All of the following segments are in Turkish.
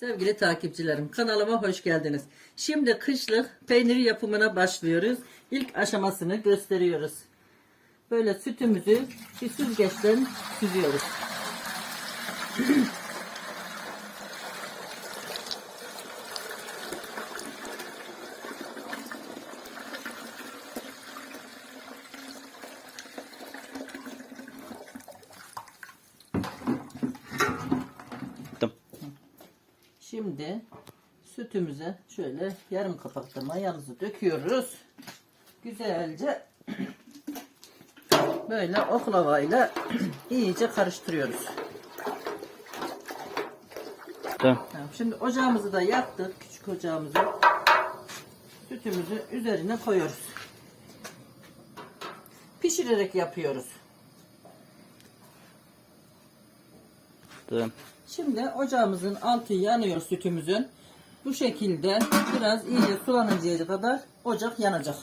Sevgili takipçilerim kanalıma hoş geldiniz. Şimdi kışlık peynir yapımına başlıyoruz. İlk aşamasını gösteriyoruz. Böyle sütümüzü bir süzgeçten süzüyoruz. Şimdi sütümüze şöyle yarım kapakta mayamızı döküyoruz. Güzelce böyle oklavayla iyice karıştırıyoruz. Tamam. Tamam, Şimdi ocağımızı da yaktık. Küçük ocağımızı. Sütümüzü üzerine koyuyoruz. Pişirerek yapıyoruz. Tamam. Şimdi ocağımızın altı yanıyor sütümüzün. Bu şekilde biraz iyice sulanıncaya kadar ocak yanacak.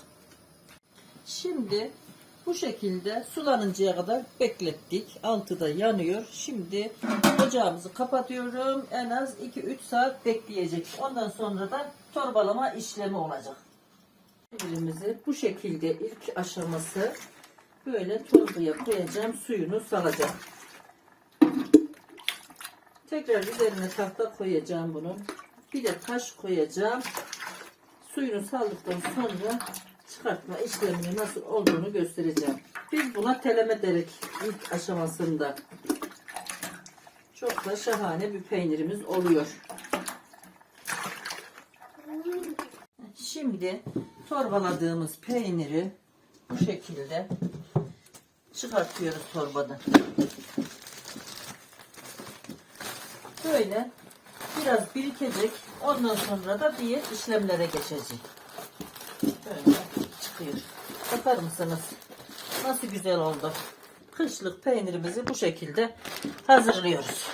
Şimdi bu şekilde sulanıncaya kadar beklettik. Altı da yanıyor. Şimdi ocağımızı kapatıyorum. En az 2-3 saat bekleyecek. Ondan sonra da torbalama işlemi olacak. Elimizi bu şekilde ilk aşaması böyle torbaya koyacağım. Suyunu salacak. Tekrar üzerine tahta koyacağım bunun. Bir de taş koyacağım. Suyunu saldıktan sonra çıkartma işlemini nasıl olduğunu göstereceğim. Biz buna teleme derik ilk aşamasında. Çok da şahane bir peynirimiz oluyor. Şimdi torbaladığımız peyniri bu şekilde çıkartıyoruz torbadan. Böyle biraz birikecek. Ondan sonra da diğer işlemlere geçecek. Böyle çıkıyor. Bakar mısınız? Nasıl güzel oldu. Kışlık peynirimizi bu şekilde hazırlıyoruz.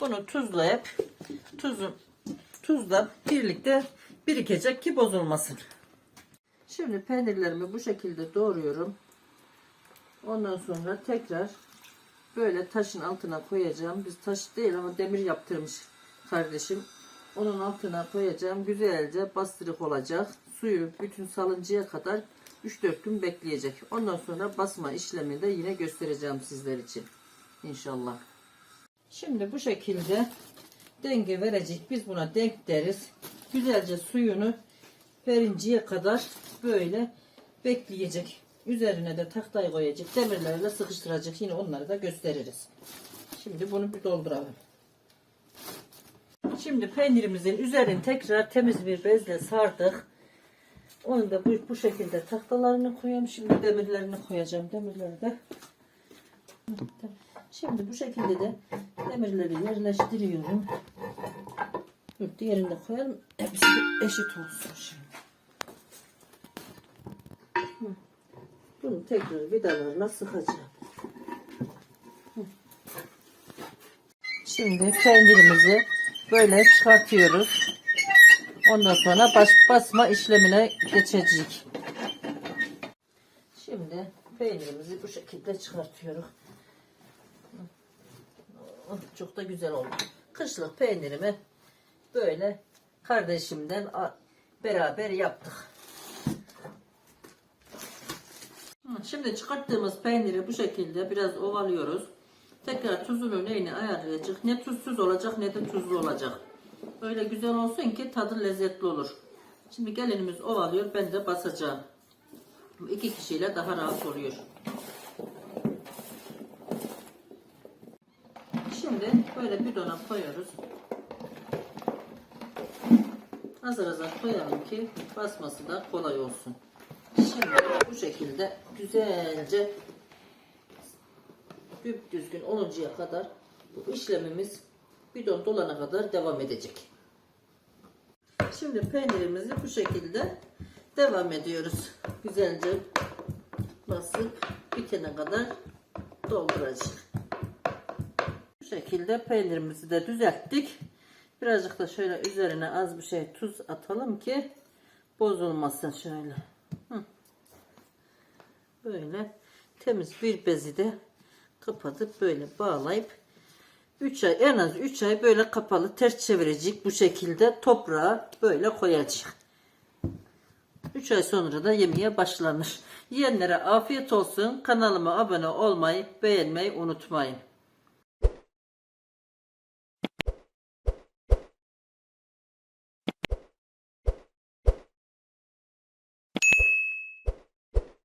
Bunu tuzlayıp tuzu tuzla birlikte birikecek ki bozulmasın. Şimdi peynirlerimi bu şekilde doğruyorum. Ondan sonra tekrar böyle taşın altına koyacağım. Biz taş değil ama demir yaptırmış kardeşim. Onun altına koyacağım. Güzelce bastırık olacak. Suyu bütün salıncaya kadar 3-4 gün bekleyecek. Ondan sonra basma işlemini de yine göstereceğim sizler için. İnşallah. Şimdi bu şekilde denge verecek. Biz buna denk deriz. Güzelce suyunu verinceye kadar böyle bekleyecek. Üzerine de tahtayı koyacak. Demirlerle sıkıştıracak. Yine onları da gösteririz. Şimdi bunu bir dolduralım. Şimdi peynirimizin üzerini tekrar temiz bir bezle sardık. Onu da bu, bu şekilde tahtalarını koyuyorum. Şimdi demirlerini koyacağım. Demirleri de. Şimdi bu şekilde de demirleri yerleştiriyorum. Dur, diğerini de koyalım. Hepsi eşit olsun şimdi. Bunu tekrar vidalarla sıkacağım. Şimdi peynirimizi böyle çıkartıyoruz. Ondan sonra baş, basma işlemine geçecek. Şimdi peynirimizi bu şekilde çıkartıyorum. Oh, Çok da güzel oldu. Kışlık peynirimi böyle kardeşimden beraber yaptık. Hı, Şimdi çıkarttığımız peyniri bu şekilde biraz ovalıyoruz. Tekrar tuzunu neyini ayarlayacak. Ne tuzsuz olacak ne de tuzlu olacak. Öyle güzel olsun ki tadı lezzetli olur. Şimdi gelinimiz ovalıyor. Ben de basacağım. İki kişiyle daha rahat oluyor. Şimdi böyle bidona koyuyoruz. Azar azar koyalım ki basması da kolay olsun. Şimdi bu şekilde güzelce düp düzgün oluncaya kadar bu işlemimiz bidon dolana kadar devam edecek. Şimdi peynirimizi bu şekilde devam ediyoruz. Güzelce basıp bitene kadar dolduracağız. Bu şekilde peynirimizi de düzelttik. Birazcık da şöyle üzerine az bir şey tuz atalım ki bozulmasın şöyle. Böyle temiz bir bezi de kapatıp böyle bağlayıp 3 ay en az 3 ay böyle kapalı ters çevirecek bu şekilde toprağa böyle koyacak. 3 ay sonra da yemeye başlanır. Yiyenlere afiyet olsun. Kanalıma abone olmayı, beğenmeyi unutmayın.